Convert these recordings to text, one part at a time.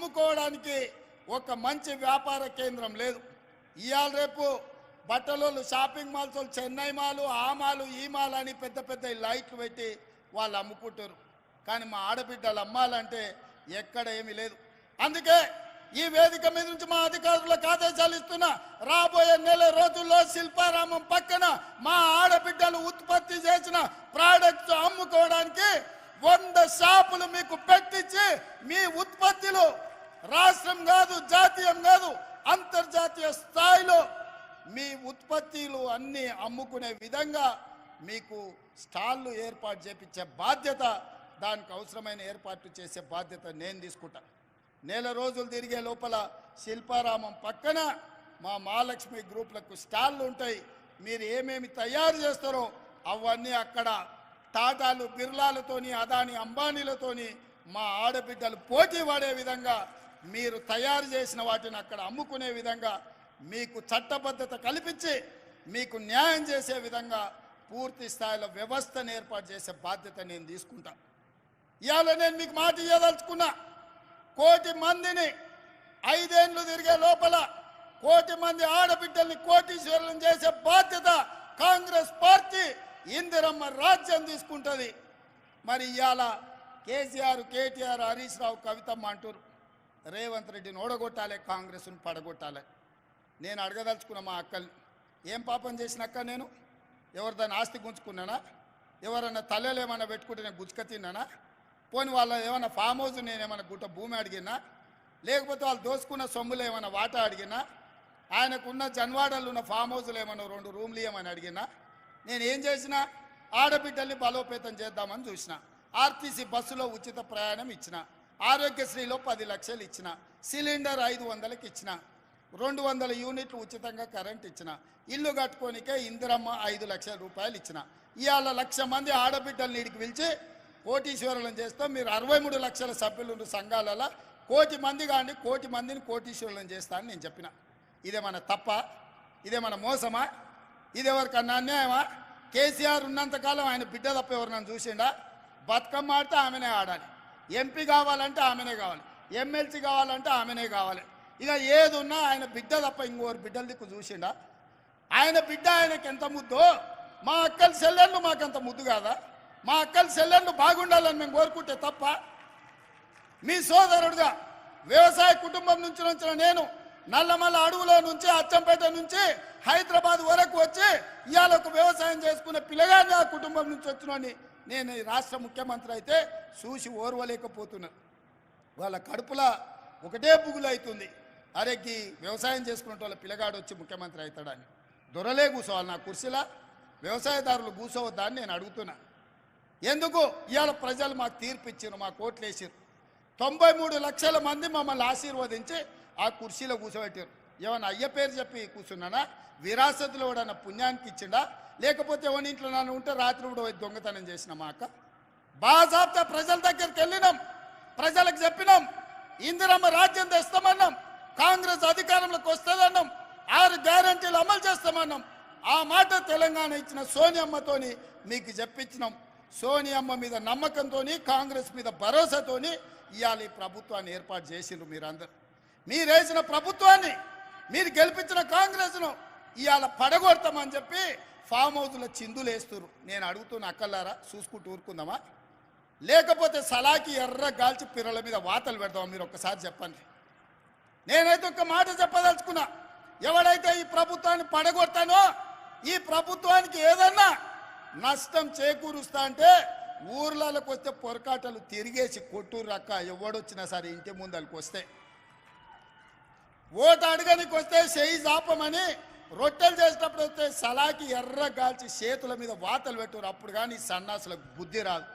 అమ్ముకోవడానికి ఒక మంచి వ్యాపార కేంద్రం లేదు. ఇవాళ రేపు బట్టలోళ్ళు షాపింగ్ మాల్స్ చెన్నై మాలు ఆ మాలు ఈ మాల్ అని పెద్ద పెద్ద లైట్లు పెట్టి వాళ్ళు అమ్ముకుంటారు. కానీ మా ఆడబిడ్డలు అమ్మాలంటే ఎక్కడ ఏమీ లేదు. అందుకే ఈ వేదిక మీద నుంచి మా అధికారులకు ఆదేశాలు ఇస్తున్నా. రాబోయే నెల రోజుల్లో శిల్పారామం పక్కన మా ఆడబిడ్డలు ఉత్పత్తి చేసిన ప్రోడక్ట్స్ అమ్ముకోవడానికి వంద షాపులు మీకు పెట్టించి మీ ఉత్పత్తులు రాష్ట్రం కాదు జాతీయం కాదు అంతర్జాతీయ స్థాయిలో మీ ఉత్పత్తిలు అన్నీ అమ్ముకునే విధంగా మీకు స్టాళ్ళు ఏర్పాటు చేపించే బాధ్యత దానికి అవసరమైన ఏర్పాట్లు చేసే బాధ్యత నేను తీసుకుంటా. నెల రోజులు తిరిగే లోపల శిల్పారామం పక్కన మా మహాలక్ష్మి గ్రూప్లకు స్టాళ్ళు ఉంటాయి. మీరు ఏమేమి తయారు చేస్తారో అవన్నీ అక్కడ టాటాలు బిర్లాలతోని అదాని అంబానీలతోని మా ఆడబిడ్డలు పోటీ పడే విధంగా మీరు తయారు చేసిన వాటిని అక్కడ అమ్ముకునే విధంగా మీకు చట్టబద్ధత కల్పించి మీకు న్యాయం చేసే విధంగా పూర్తి స్థాయిలో వ్యవస్థను ఏర్పాటు చేసే బాధ్యత నేను తీసుకుంటా. ఇవాళ నేను మీకు మాట ఇవ్వదలుచుకున్నా కోటి మందిని ఐదేండ్లు తిరిగే లోపల కోటి మంది ఆడబిడ్డల్ని కోటీశ్వరులను చేసే బాధ్యత కాంగ్రెస్ పార్టీ ఇందిరమ్మ రాజ్యం తీసుకుంటుంది. మరి ఇవాళ కేసీఆర్ కేటీఆర్ హరీష్ రావు కవితమ్మ అంటారు రేవంత్ రెడ్డిని ఓడగొట్టాలి కాంగ్రెస్ను పడగొట్టాలి. నేను అడగదలుచుకున్న మా అక్కల్ని ఏం పాపం చేసినక్క నేను? ఎవరిదాన్ని ఆస్తి గుంజుకున్నానా? ఎవరన్నా తల్లెలు ఏమైనా పెట్టుకుంటే నేను గుచ్చుక తిన్నానా? పోని వాళ్ళ ఏమైనా ఫామ్ హౌస్ నేను ఏమైనా గుట్ట భూమి అడిగినా? లేకపోతే వాళ్ళు దోసుకున్న సొమ్ములు ఏమైనా వాటా అడిగినా? ఆయనకున్న జన్వాడలు ఉన్న ఫామ్ హౌస్లు ఏమైనా రెండు రూమ్లు ఏమని అడిగినా? నేను ఏం చేసినా? ఆడబిడ్డల్ని బలోపేతం చేద్దామని చూసిన. ఆర్టీసీ బస్సులో ఉచిత ప్రయాణం ఇచ్చిన. ఆరోగ్యశ్రీలో పది లక్షలు ఇచ్చిన సిలిండర్ ఐదు వందలకి ఇచ్చిన రెండు వందల యూనిట్లు ఉచితంగా కరెంట్ ఇచ్చిన ఇల్లు కట్టుకోనికే ఇందిరమ్మ ఐదు లక్షల రూపాయలు ఇచ్చిన. ఇవాళ లక్ష మంది ఆడబిడ్డల్ని ఇడికి పిలిచి కోటీశ్వరులను చేస్తాం మీరు అరవై మూడు లక్షల సభ్యులు ఉన్న సంఘాలలో కోటి మంది కానీ కోటి మందిని కోటీశ్వరులను చేస్తా అని నేను చెప్పిన. ఇదేమన్నా తప్ప ఇదేమన్నా మోసమా ఇదెవరికన్నా అన్యాయమా? కేసీఆర్ ఉన్నంతకాలం ఆయన బిడ్డ తప్ప ఎవరినన్ను చూసిండా? బతుకమ్మ ఆడితే ఆమెనే ఆడాలి. ఎంపీ కావాలంటే ఆమెనే కావాలి. ఎమ్మెల్సీ కావాలంటే ఆమెనే కావాలి. ఇక ఏది ఉన్నా ఆయన బిడ్డ తప్ప ఇంకోరు బిడ్డల దిక్కు చూసిండా? ఆయన బిడ్డ ఆయనకి ఎంత ముద్దో? మా అక్కల మాకు మాకంత ముద్దు కాదా? మా అక్కల సెల్లెళ్ళు బాగుండాలని మేము కోరుకుంటే తప్ప మీ సోదరుడుగా వ్యవసాయ కుటుంబం నుంచి వచ్చిన నేను నల్లమల్ల అడవులో నుంచి అచ్చంపేట నుంచి హైదరాబాద్ వరకు వచ్చి ఇవాళ ఒక వ్యవసాయం చేసుకునే పిల్లగాన్ని ఆ కుటుంబం నుంచి వచ్చినని నేను ఈ రాష్ట్ర ముఖ్యమంత్రి అయితే చూసి ఓర్వలేకపోతున్నాను వాళ్ళ కడుపుల ఒకటే బుగులు అవుతుంది అరేకి వ్యవసాయం చేసుకునే వాళ్ళ పిల్లగాడు వచ్చి ముఖ్యమంత్రి అవుతాడని. దొరలే కూర్చోవాలి నా కుర్చీలా. వ్యవసాయదారులు కూర్చోవద్దా నేను అడుగుతున్నా. ఎందుకు? ఇవాళ ప్రజలు మాకు తీర్పు ఇచ్చారు మా కోట్లు వేసారు తొంభై మూడు లక్షల మంది మమ్మల్ని ఆశీర్వదించి ఆ కుర్చీలో కూర్చోబెట్టారు ఏమన్నా అయ్య పేరు చెప్పి కూర్చున్నానా? విరాసతులు ఎవడన్నా పుణ్యానికి ఇచ్చిండా? లేకపోతే ఎవరి ఇంట్లో నన్ను ఉంటే రాత్రి కూడా దొంగతనం చేసిన మా అక్క? బాజాబ్తా ప్రజల దగ్గరికి వెళ్ళినాం. ప్రజలకు చెప్పినాం. ఇందిరమ్మ రాజ్యం తెస్తామన్నాం. కాంగ్రెస్ అధికారంలోకి వస్తుందన్నాం. ఆరు గ్యారంటీలు అమలు చేస్తామన్నాం. ఆ మాట తెలంగాణ ఇచ్చిన సోనియమ్మతోని మీకు చెప్పించినాం సోనియమ్మ మీద నమ్మకంతోని కాంగ్రెస్ మీద భరోసాతోని ఇవాళ ఈ ప్రభుత్వాన్ని ఏర్పాటు చేసిండ్రు మీరందరూ. మీరేసిన ప్రభుత్వాన్ని మీరు గెలిపించిన కాంగ్రెస్ను ఇవాళ పడగొడతామని చెప్పి ఫామ్ హౌస్లో చిందులు వేస్తున్నారు నేను అడుగుతున్న అక్కలారా చూసుకుంటూ ఊరుకుందామా? లేకపోతే సలాకి ఎర్ర గాల్చి పిర్రల మీద వాతలు పెడదామా మీరు ఒక్కసారి చెప్పండి. నేనైతే ఒక మాట చెప్పదలుచుకున్నా. ఎవడైతే ఈ ప్రభుత్వాన్ని పడగొడతానో ఈ ప్రభుత్వానికి ఏదన్నా నష్టం చేకూరుస్తా అంటే ఊర్లలోకి వస్తే పొరకాటలు తిరిగేసి కొట్టూరు రక్క ఎవడొచ్చినా సరే ఇంటి ముందరికి వస్తే ఓటు అడగనికి వస్తే చేయి జాపమని రొట్టెలు చేసేటప్పుడు వస్తే సలాకి ఎర్ర గాల్చి చేతుల మీద వాతలు పెట్టురు. అప్పుడు కానీ సన్నాసులకు బుద్ధి రాదు.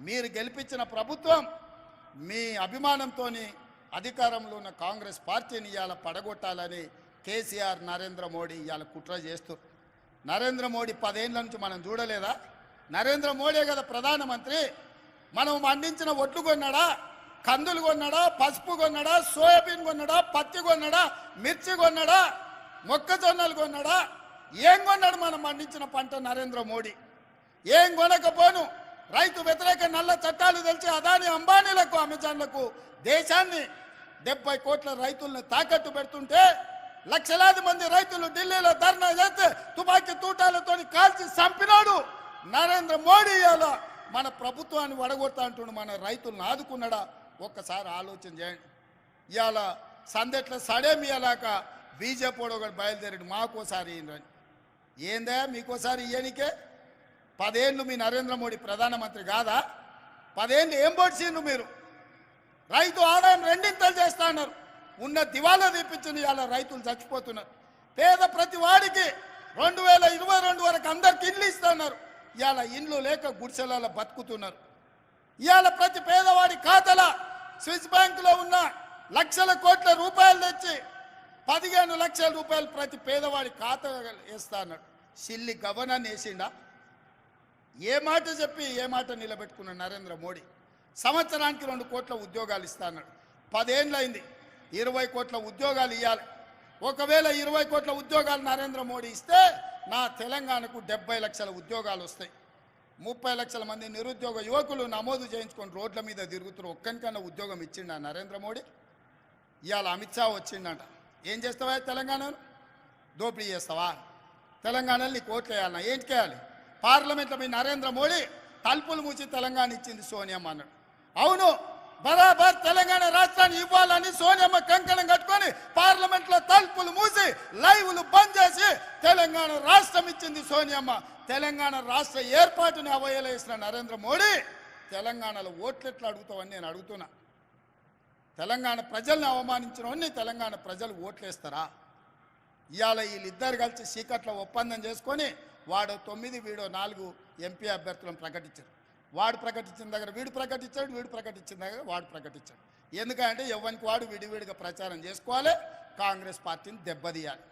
మీరు గెలిపించిన ప్రభుత్వం మీ అభిమానంతో అధికారంలో ఉన్న కాంగ్రెస్ పార్టీని ఇవాళ పడగొట్టాలని కేసీఆర్ నరేంద్ర మోడీ ఇవాళ కుట్ర చేస్తూ నరేంద్ర మోడీ పదేళ్ళ నుంచి మనం చూడలేదా? నరేంద్ర మోడీ కదా ప్రధానమంత్రి? మనం మండించిన ఒడ్లు కొన్నాడా? కందులు కొన్నాడా పసుపు కొన్నాడా సోయాబీన్ కొన్నాడా పత్తి కొన్నాడా మిర్చి కొన్నాడా మొక్కజొన్నలు కొన్నాడా? ఏం కొన్నాడు మనం పండించిన పంట నరేంద్ర మోడీ? ఏం కొనకపోను? రైతు వ్యతిరేక నల్ల చట్టాలు తెలిసి అదాని అంబానీలకు అమెజాన్లకు దేశాన్ని డెబ్బై కోట్ల రైతులను తాకట్టు పెడుతుంటే లక్షలాది మంది రైతులు ఢిల్లీలో ధర్నా చేస్తే తుపాకీ తూటాలతో కాల్చి చంపినాడు నరేంద్ర మోడీ ఇవాళ. మన ప్రభుత్వాన్ని వడగొడతా అంటున్నాడు మన రైతులను ఆదుకున్నాడా? ఒక్కసారి ఆలోచన చేయండి. ఇవాళ సందెట్ల సడేమియలాక బీజేపీ ఒకటి బయలుదేరాడు మాకోసారి ఈయనని ఏందా మీకోసారి ఇయ్యనికే పదేళ్ళు మీ నరేంద్ర మోడీ ప్రధానమంత్రి కాదా? పదేళ్ళు ఏం పొడిచిండ్రు మీరు? రైతు ఆదాయం రెండింతలు చేస్తా అన్నారు. ఉన్న దివాలా తెప్పించిన ఇవాళ రైతులు చచ్చిపోతున్నారు. పేద ప్రతి వాడికి రెండు వేల ఇరవై రెండు వరకు అందరికి ఇల్లు ఇస్తున్నారు ఇవాళ ఇండ్లు లేక గుడిసెలలో బతుకుతున్నారు. ఇవాళ ప్రతి పేదవాడి ఖాతాల స్విస్ బ్యాంకులో ఉన్న లక్షల కోట్ల రూపాయలు తెచ్చి పదిహేను లక్షల రూపాయలు ప్రతి పేదవాడి ఖాతా వేస్తా అన్నాడు. Silly governor వేసిండా? ఏ మాట చెప్పి ఏ మాట నిలబెట్టుకున్న నరేంద్ర మోడీ? సంవత్సరానికి రెండు కోట్ల ఉద్యోగాలు ఇస్తా అన్నాడు. ఇరవై కోట్ల ఉద్యోగాలు ఇవ్వాలి ఒకవేళ ఇరవై కోట్ల ఉద్యోగాలు నరేంద్ర మోడీ ఇస్తే నా తెలంగాణకు డెబ్బై లక్షల ఉద్యోగాలు వస్తాయి. ముప్పై లక్షల మంది నిరుద్యోగ యువకులు నమోదు చేయించుకొని రోడ్ల మీద తిరుగుతున్నారు ఒక్కనికన్నా ఉద్యోగం ఇచ్చిండ నరేంద్ర మోడీ? ఇవాళ అమిత్ షా వచ్చిండట. ఏం చేస్తావా తెలంగాణను దోపిడీ చేస్తావా? తెలంగాణలో నీకు ఓట్లు వేయాలన్నా ఏంటి చేయాలి? పార్లమెంట్లో మీ నరేంద్ర మోడీ తలుపులు మూసి తెలంగాణ ఇచ్చింది సోనియమ్మ అన్నాడు. అవును బరాబర్ తెలంగాణ రాష్ట్రాన్ని ఇవ్వాలని సోనియమ్మ కంకణం కట్టుకొని పార్లమెంట్లో తలుపులు మూసి లైవ్లు బంద్ చేసి తెలంగాణ రాష్ట్రం ఇచ్చింది సోనియమ్మ తెలంగాణ రాష్ట్ర ఏర్పాటుని అవయలేసిన నరేంద్ర మోడీ తెలంగాణలో ఓట్లు ఎట్లా అడుగుతావని నేను అడుగుతున్నా. తెలంగాణ ప్రజల్ని అవమానించిన తెలంగాణ ప్రజలు ఓట్లేస్తారా? ఇవాళ వీళ్ళిద్దరు కలిసి సీకట్ల ఒప్పందం చేసుకొని వాడు తొమ్మిది వీడో నాలుగు ఎంపీ అభ్యర్థులను ప్రకటించారు. వాడు ప్రకటించిన దగ్గర వీడు ప్రకటించాడు వీడు ప్రకటించిన దగ్గర వాడు ప్రకటించాడు. ఎందుకంటే ఎవరికి వాడు విడివిడిగా ప్రచారం చేసుకోవాలి కాంగ్రెస్ పార్టీని దెబ్బతీయాలి.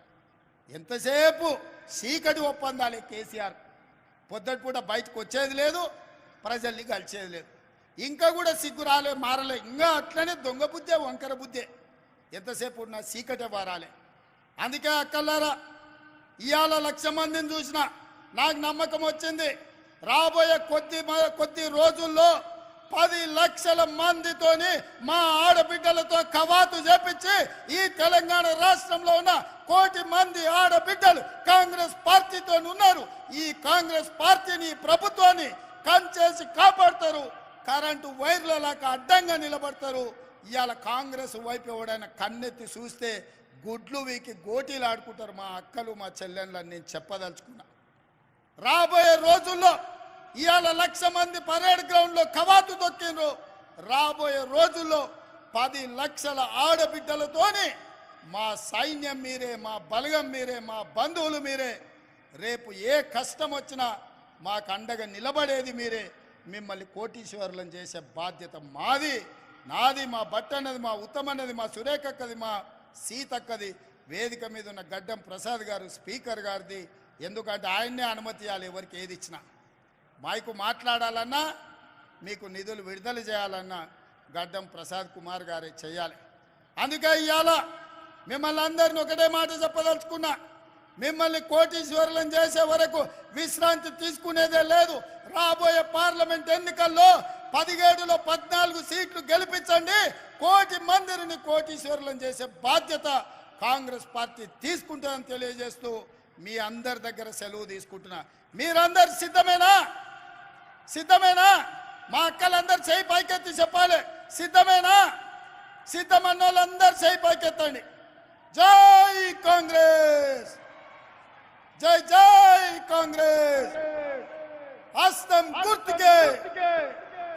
ఎంతసేపు చీకటి ఒప్పందాలే కేసీఆర్ పొద్దుటిపూట బయటకు వచ్చేది లేదు ప్రజల్ని కలిసేది లేదు. ఇంకా కూడా సిగ్గు రాలే మారలే. ఇంకా అట్లనే దొంగ బుద్ధే వంకర బుద్ధే. ఎంతసేపు ఉన్న చీకటే వారాలే. అందుకే అక్కల్లారా ఇవాళ లక్ష మందిని చూసిన నాకు నమ్మకం వచ్చింది. రాబోయే కొద్ది మ- కొద్ది రోజుల్లో పది లక్షల మందితోని మా ఆడబిడ్డలతో కవాతు చేపించి ఈ తెలంగాణ రాష్ట్రంలో ఉన్న కోటి మంది ఆడబిడ్డలు కాంగ్రెస్ పార్టీతో ఉన్నారు. ఈ కాంగ్రెస్ పార్టీని ప్రభుత్వాన్ని కంచేసి కాపాడతారు. కరెంటు వైర్ల లాగా అడ్డంగా నిలబడతారు. ఇవాళ కాంగ్రెస్ వైపు ఎవడైనా కన్నెత్తి చూస్తే గుడ్లు వీకి గోటీలు ఆడుకుంటారు మా అక్కలు మా చెల్లెళ్ళని నేను చెప్పదలుచుకున్నా. రాబోయే రోజుల్లో ఇవాళ లక్ష మంది పరేడ్ గ్రౌండ్లో కవాతు తొక్కిండ్రు. రాబోయే రోజుల్లో పది లక్షల ఆడబిడ్డలతోని మా సైన్యం మీరే మా బలగం మీరే మా బంధువులు మీరే. రేపు ఏ కష్టం వచ్చినా మాకు అండగా నిలబడేది మీరే. మిమ్మల్ని కోటీశ్వరులను చేసే బాధ్యత మాది. నాది మా బట్టన్నది మా ఉత్తమన్నది మా సురేఖక్కది మా సీతక్కది. వేదిక మీద ఉన్న గడ్డం ప్రసాద్ గారు స్పీకర్ గారిది. ఎందుకంటే ఆయన్నే అనుమతి ఇవ్వాలి ఎవరికి ఏది ఇచ్చినా. మైకు మాట్లాడాలన్నా మీకు నిధులు విడుదల చేయాలన్నా గడ్డం ప్రసాద్ కుమార్ గారే చేయాలి. అందుకే ఇవాళ మిమ్మల్ని అందరిని ఒకటే మాట చెప్పదలుచుకున్నా మిమ్మల్ని కోటీశ్వరులను చేసే వరకు విశ్రాంతి తీసుకునేదే లేదు. రాబోయే పార్లమెంట్ ఎన్నికల్లో పదిహేడులో పద్నాలుగు సీట్లు గెలిపించండి. కోటి మందిని కోటీశ్వరులను చేసే బాధ్యత కాంగ్రెస్ పార్టీ తీసుకుంటుందని తెలియజేస్తూ మీ అందరి దగ్గర సెలవు తీసుకుంటున్నా. మీరందరు సిద్ధమేనా? సిద్ధమేనా? మా అక్కలందరు చేయి పైకెత్తి చెప్పాలి. సిద్ధమేనా? సిద్ధమన్నోళ్ళందరూ చేయి పైకెత్తండి. జై కాంగ్రెస్! జై జై కాంగ్రెస్! హస్తం గుర్తుకే!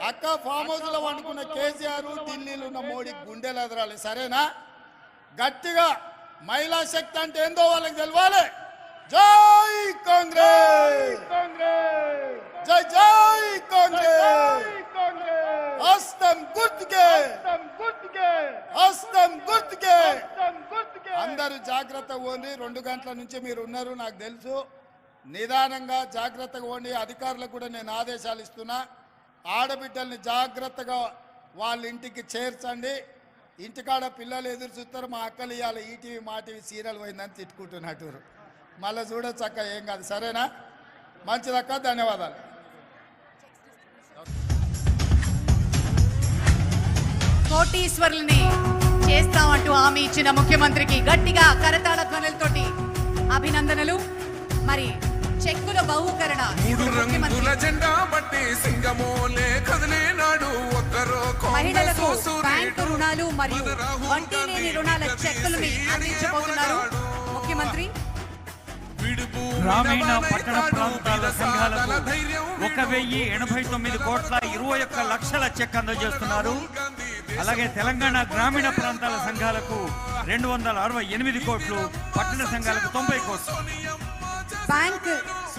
అక్క ఫామ్ హౌస్లో వండుకున్న కేసీఆర్ ఢిల్లీలో ఉన్న మోడీ గుండెలు ఎదరాలి. సరేనా? గట్టిగా మహిళా శక్తి అంటే ఏందో వాళ్ళకి తెలవాలి. జై కాంగ్రెస్ జై జై కాంగ్రెస్ హస్తం గుర్తుకే హస్తం గుర్తుకే అందరూ జాగ్రత్త పోండి రెండు నుంచి మీరు ఉన్నారు నాకు తెలుసు. నిదానంగా జాగ్రత్తగా ఉండి అధికారులకు కూడా నేను ఆదేశాలు ఇస్తున్నా. ఆడబిడ్డల్ని జాగ్రత్తగా వాళ్ళ ఇంటికి చేర్చండి. ఇంటికాడ పిల్లలు ఎదురు చూస్తారు మా అక్కలు ఇవాళ ఈటీవీ మా టీవీ సీరియల్ పోయిందని తిట్టుకుంటున్నట్టు మళ్ళీ చూడొచ్చక్క ఏం కాదు. సరేనా? మంచిదక్క ధన్యవాదాలు. కోటీశ్వరుల్ని చేస్తా ఇచ్చిన ముఖ్యమంత్రికి గట్టిగా కరతాళ ధ్వనులతోటి అభినందనలు. మరి చెక్కుల బహుకరణ మూడు రంగుల ముఖ్యమంత్రి జెండా బట్టి సింగమోలే కదిలేనాడు ఒక్కరో మహిళలకు. బ్యాంకు రుణాలు మరియు వడ్డీ లేని రుణాల చెక్కులని అందించబోతున్నారు. ముఖ్యమంత్రి. విడుపు గ్రామీణ పట్టణ ప్రాంతాల సంఘాలకు ధైర్యం ఒక వెయ్యి ఎనభై తొమ్మిది కోట్ల ఇరవై ఒక్క లక్షల చెక్ అందజేస్తున్నారు. అలాగే తెలంగాణ గ్రామీణ ప్రాంతాల సంఘాలకు రెండు వందల అరవై ఎనిమిది కోట్లు పట్టణ సంఘాలకు తొంభై కోట్లు. బ్యాంకు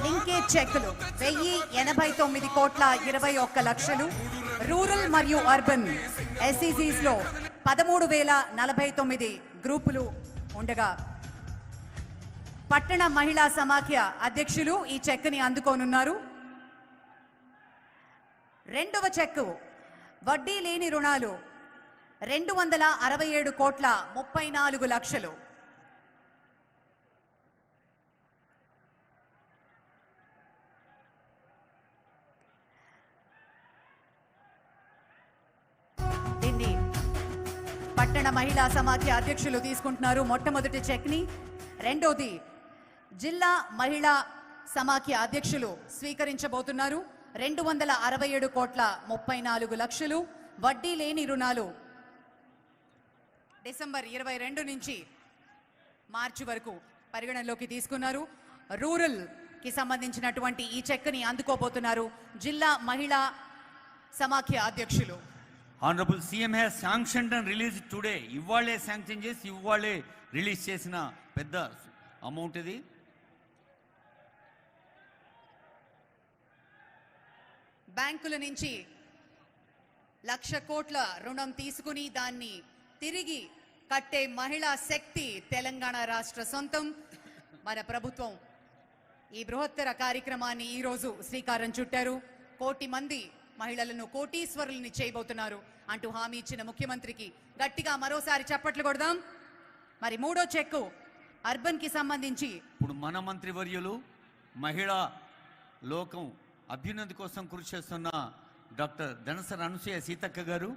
లింకేజ్ చెక్కులు వెయ్యి ఎనభై తొమ్మిది కోట్ల ఇరవై ఒక్క లక్షలు. రూరల్ మరియు అర్బన్ ఎస్ఈసీస్లో పదమూడు వేల నలభై తొమ్మిది గ్రూపులు ఉండగా. పట్టణ మహిళా సమాఖ్య అధ్యక్షులు ఈ చెక్కుని అందుకోనున్నారు. రెండవ చెక్కు వడ్డీ లేని రుణాలు రెండు వందల అరవై ఏడు కోట్ల ముప్పై నాలుగు లక్షలు. దీన్ని పట్టణ మహిళా సమాఖ్య అధ్యక్షులు తీసుకుంటున్నారు మొట్టమొదటి చెక్ని. రెండోది జిల్లా మహిళా సమాఖ్య అధ్యక్షులు స్వీకరించబోతున్నారు. రెండు వందల అరవై ఏడు కోట్ల ముప్పై నాలుగు లక్షలు. వడ్డీ లేని రుణాలు డిసెంబర్ ఇరవై రెండు నుంచి మార్చి వరకు పరిగణనలోకి తీసుకున్నారు. రూరల్కి సంబంధించినటువంటి ఈ చెక్ని అందుకోబోతున్నారు జిల్లా మహిళా సమాఖ్య అధ్యక్షులు. Honourable CM has sanction and release today ఇవాళే శాంక్షన్ చేసి ఇవాళే రిలీజ్ చేసిన పెద్ద అమౌంట్ ఇది. బ్యాంకుల నుంచి లక్ష కోట్ల రుణం తీసుకుని దాన్ని తిరిగి కట్టే మహిళా శక్తి తెలంగాణ రాష్ట్ర సొంతం. మన ప్రభుత్వం ఈ బృహత్తర కార్యక్రమాన్ని ఈరోజు శ్రీకారం చుట్టారు. కోటి మంది మహిళలను కోటీశ్వరుల్ని చేయబోతున్నారు. అంటూ హామీ ఇచ్చిన ముఖ్యమంత్రికి గట్టిగా మరోసారి చప్పట్లు కొడదాం. మరి మూడో చెక్కు అర్బన్కి సంబంధించి. ఇప్పుడు మన మంత్రివర్యులు మహిళా లోకం అభ్యున్నతి కోసం కృషి చేస్తున్న డాక్టర్ ధనసర్ అనుసూయ సీతక్క గారు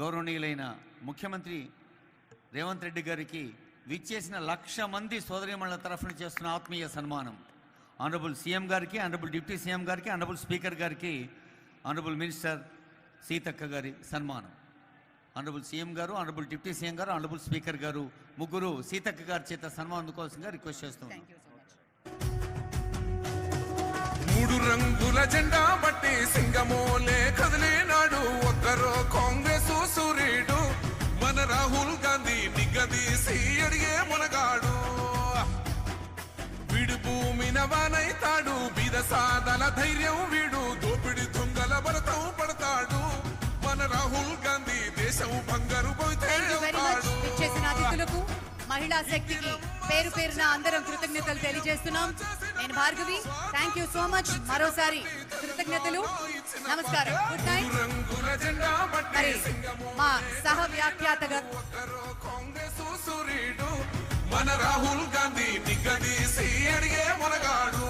గౌరవనీయులైన ముఖ్యమంత్రి రేవంత్ రెడ్డి గారికి విచ్చేసిన లక్ష మంది సోదరిమణుల తరఫున చేస్తున్న ఆత్మీయ సన్మానం. ఆనరబుల్ సీఎం గారికి ఆనరబుల్ డిప్యూటీ సీఎం గారికి ఆనరబుల్ స్పీకర్ గారికి ఆనరబుల్ మినిస్టర్ సీతక్క గారి సన్మానం. ఆనరబుల్ సీఎం గారు ఆనరబుల్ డిప్యూటీ సీఎం గారు ఆనరబుల్ స్పీకర్ గారు ముగ్గురు సీతక్క గారి చేత సన్మానం అందుకోవాల్సిందిగా రిక్వెస్ట్ చేస్తున్నాను మచ్ మూడు రంగుల జెండా బట్టి సింగమోలే కదిలేనాడు. ఒక్కరో కాంగ్రెసు సూర్యుడు. మన రాహుల్ గాంధీ నిగదీసి అడిగే మునగాడు. వీడు భూమి నవానైతాడు బీద సాదల ధైర్యం వీడు దోపిడి దొంగల భరతం పడతాడు. మన రాహుల్ గాంధీ దేశం బంగారు పోతే మహిళా శక్తికి పేరు పేరున అందరం కృతజ్ఞతలు తెలియజేస్తున్నాం. నేను Bhargavi. Thank you so much మరోసారి కృతజ్ఞతలు. నమస్కారం. గుడ్ నైట్ మరి మా సహ వ్యాఖ్యాతగా మన రాహుల్ గాంధీ నిగదీసి అడిగే మునగాడు.